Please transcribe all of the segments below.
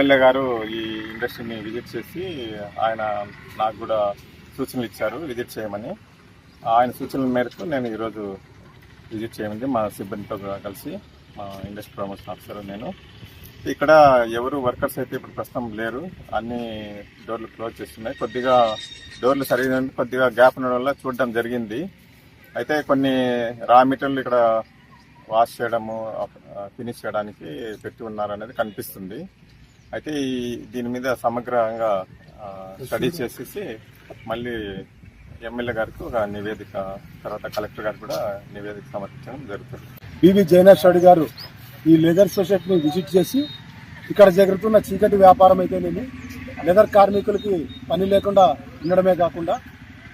MLA గారు ఈ ఇండస్ట్రీని విజిట్ చేసి ఆయన నాకు కూడా సూచనలు ఇచ్చారు విజిట్ చేయమని. ఆయన సూచనల మేరకు నేను ఈరోజు విజిట్ చేయమంది మా సిబ్బందితో కలిసి మా ఇండస్ట్రీ ప్రమోషన్ ఆఫీసర్ నేను. ఇక్కడ ఎవరు వర్కర్స్ అయితే ఇప్పుడు ప్రస్తుతం లేరు అన్ని డోర్లు క్లోజ్ చేస్తున్నాయి. కొద్దిగా డోర్లు సరిగా కొద్దిగా గ్యాప్ ఉండడం వల్ల చూడడం జరిగింది. అయితే కొన్ని రా మెటీరియల్ ఇక్కడ వాష్ చేయడము ఫినిష్ చేయడానికి పెట్టి ఉన్నారనేది కనిపిస్తుంది. అయితే ఈ దీని మీద సమగ్రంగా స్టడీ చేసేసి మళ్ళీ ఎమ్మెల్యే గారికి ఒక నివేదిక తర్వాత కలెక్టర్ గారికి కూడా నివేదిక సమర్పించడం జరుగుతుంది. బివి జైనాథ్ గారు ఈ లెదర్ సొసైటీని విజిట్ చేసి ఇక్కడ జరుగుతున్న చీకటి వ్యాపారం అయితేనేమి లెదర్ కార్మికులకి పని లేకుండా ఉండడమే కాకుండా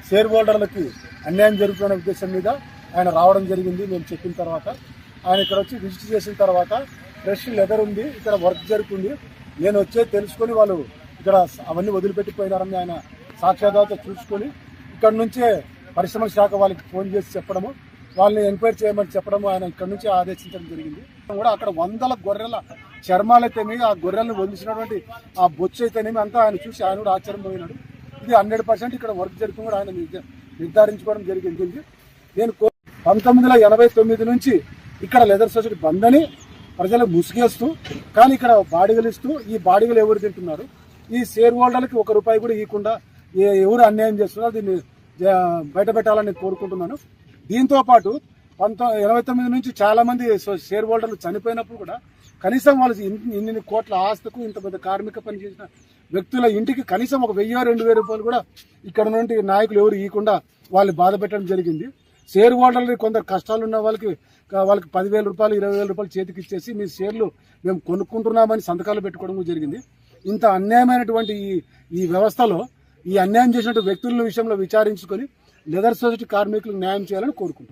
షేర్ హోల్డర్లకి అన్యాయం జరుగుతున్న ఉద్దేశం మీద ఆయన రావడం జరిగింది మేము చెప్పిన తర్వాత. ఆయన ఇక్కడ వచ్చి విజిట్ చేసిన తర్వాత ఫ్రెష్ లెదర్ ఉంది ఇక్కడ వర్క్ జరుగుతుంది. నేను వచ్చే తెలుసుకొని వాళ్ళు ఇక్కడ అవన్నీ వదిలిపెట్టిపోయినారని ఆయన సాక్ష్యాధారత చూసుకొని ఇక్కడ నుంచే పరిశ్రమ శాఖ వాళ్ళకి ఫోన్ చేసి చెప్పడము వాళ్ళని ఎంక్వైరీ చేయమని చెప్పడము ఆయన ఇక్కడ నుంచి ఆదేశించడం జరిగింది. కూడా అక్కడ వందల గొర్రెల చర్మాలైతేనేమి ఆ గొర్రెలను వదిలించినటువంటి ఆ బొచ్చు అయితేనేమి అంతా ఆయన చూసి ఆయన కూడా ఆశ్చర్యపోయినాడు ఇది హండ్రెడ్ పర్సెంట్ ఇక్కడ వర్క్ జరుగుతుంది కూడా ఆయన నిర్ధారించుకోవడం జరిగింది. నేను కో- పంతొమ్మిది వందల ఎనభై తొమ్మిది నుంచి ఇక్కడ లెదర్ సొసైటీ బంద్ అని ప్రజలకు ముసుగేస్తూ కానీ ఇక్కడ బాడిగలు ఇస్తూ ఈ బాడిగలు ఎవరు తింటున్నారు? ఈ షేర్ హోల్డర్లకి ఒక రూపాయి కూడా ఇవ్వకుండా ఎవరు అన్యాయం చేస్తున్నారో దీన్ని బయట పెట్టాలని కోరుకుంటున్నాను. దీంతో పాటు పంతొమ్మిది ఎనభై తొమ్మిది నుంచి చాలా మంది షేర్ హోల్డర్లు చనిపోయినప్పుడు కూడా కనీసం వాళ్ళు ఇన్ని కోట్ల ఆస్తుకు ఇంత పెద్ద కార్మిక పని చేసిన వ్యక్తుల ఇంటికి కనీసం ఒక వెయ్యి రెండు వేల రూపాయలు కూడా ఇక్కడ నుండి నాయకులు ఎవరు ఇవ్వకుండా వాళ్ళు బాధ పెట్టడం జరిగింది. షేర్ హోల్డర్లు కొందరు కష్టాలు ఉన్న వాళ్ళకి వాళ్ళకి పదివేల రూపాయలు ఇరవై వేల రూపాయలు చేతికి ఇచ్చేసి మీ షేర్లు మేము కొనుక్కుంటున్నామని సంతకాలు పెట్టుకోవడం జరిగింది. ఇంత అన్యాయమైనటువంటి ఈ ఈ వ్యవస్థలో ఈ అన్యాయం చేసినటువంటి వ్యక్తుల విషయంలో విచారించుకొని లెదర్ సొసైటీ కార్మికులకు న్యాయం చేయాలని కోరుకుంటున్నాను